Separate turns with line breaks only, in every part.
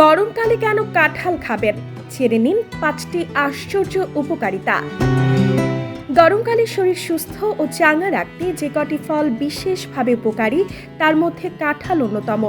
গরমকালে কেন কাঁঠাল খাবেন? ছেড়ে নিন পাঁচটি আশ্চর্য উপকারিতা। গরমকালে শরীর সুস্থ ও চাঙ্গা রাখতে যে কটি ফল বিশেষভাবে উপকারী, তার মধ্যে কাঁঠাল অন্যতম।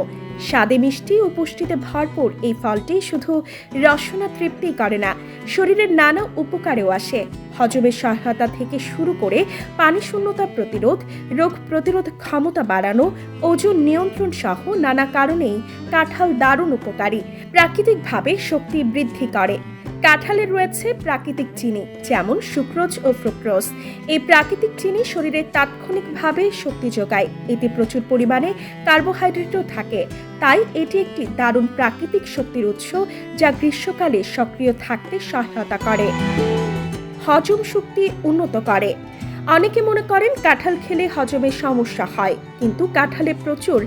স্বাদে মিষ্টি ও পুষ্টিতে ভরপুর এই ফলটি শুধু রসনা তৃপ্তি করে না, শরীরের নানা উপকারেও আসে। হজমের সহায়তা থেকে শুরু করে পানি শূন্যতা প্রতিরোধ, রোগ প্রতিরোধ ক্ষমতা বাড়ানো, ওজন নিয়ন্ত্রণ সহ নানা কারণেই কাঁঠাল দারুণ উপকারী। প্রাকৃতিকভাবে শক্তি বৃদ্ধি করে। কাঁঠালে রয়েছে প্রাকৃতিক চিনি, যেমন সুক্রোজ ও ফ্রুক্রোজ এই প্রাকৃতিক চিনি শরীরে তাৎক্ষণিকভাবে শক্তি যোগায়। এতে প্রচুর পরিমাণে কার্বোহাইড্রেটও থাকে। তাই এটি একটি দারুণ প্রাকৃতিক শক্তির উৎস, যা গ্রীষ্মকালে সক্রিয় থাকতে সহায়তা করে। হজম শক্তি উন্নত করে। অনেকে মনে করেন কাঁঠাল খেলে হজমের সমস্যা হয়, কিন্তু কাঁঠালে প্রচুর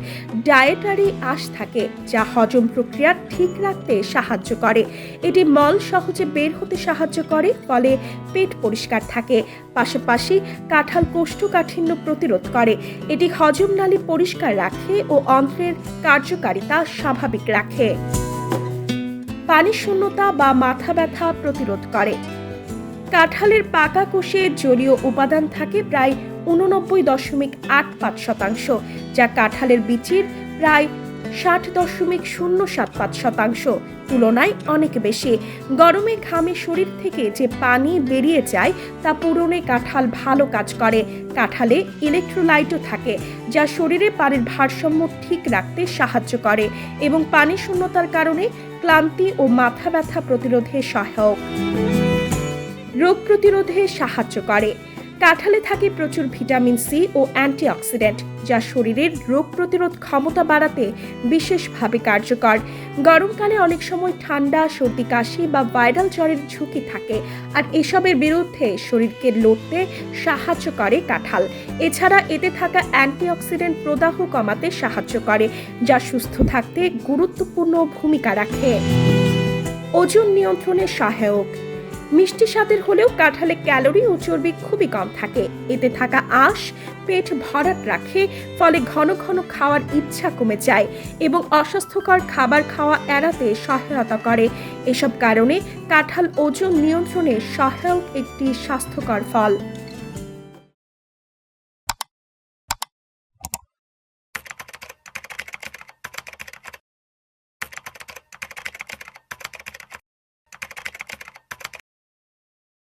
ডায়েটারি আঁশ থাকে, যা হজম প্রক্রিয়া ঠিক রাখতে সাহায্য করে। এটি মল সহজে বের হতে সাহায্য করে, ফলে পেট পরিষ্কার থাকে। পাশাপাশি কাঁঠাল কোষ্ঠকাঠিন্য প্রতিরোধ করে। এটি হজম নালী পরিষ্কার রাখে ও অন্ত্রের কার্যকারিতা স্বাভাবিক রাখে। পানি শূন্যতা বা মাথা ব্যথা প্রতিরোধ করে। কাঁঠালের পাকা কোষে জলীয় উপাদান থাকে প্রায় উননব্বই দশমিক আট পাঁচ শতাংশ, যা কাঁঠালের বিচির প্রায় ষাট দশমিক শূন্য সাত পাঁচ শতাংশ, তুলনায় অনেক বেশি। গরমে ঘামে শরীর থেকে যে পানি বেরিয়ে যায়, তা পূরণে কাঁঠাল ভালো কাজ করে। কাঁঠালে ইলেকট্রোলাইটও থাকে, যা শরীরে পানির ভারসাম্য ঠিক রাখতে সাহায্য করে এবং পানি শূন্যতার কারণে ক্লান্তি ও মাথা ব্যথা প্রতিরোধে সহায়ক। রোগ প্রতিরোধে সাহায্য করে। কাঁঠালে থাকে প্রচুর ভিটামিন সি ও অ্যান্টিঅক্সিডেন্ট, যা শরীরের রোগ প্রতিরোধ ক্ষমতা বাড়াতে বিশেষভাবে কার্যকর। গরমকালে অনেক সময় ঠান্ডা, সর্দি, কাশি বা ভাইরাল জ্বরের ঝুঁকি থাকে আর এসবের বিরুদ্ধে শরীরকে লড়তে সাহায্য করে কাঁঠাল। এছাড়া এতে থাকা অ্যান্টিঅক্সিডেন্ট প্রদাহ কমাতে সাহায্য করে, যা সুস্থ থাকতে গুরুত্বপূর্ণ ভূমিকা রাখে। ওজন নিয়ন্ত্রণে সহায়ক। মিষ্টি স্বাদের হলেও কাঁঠালে ক্যালোরি ও চর্বি খুবই কম থাকে। এতে থাকা আঁশ, পেট ভরাট রাখে, ফলে ঘন ঘন খাওয়ার ইচ্ছা কমে যায় এবং অস্বাস্থ্যকর খাবার খাওয়া এড়াতে সহায়তা করে। এসব কারণে কাঁঠাল ওজন নিয়ন্ত্রণে সহায়ক একটি স্বাস্থ্যকর ফল।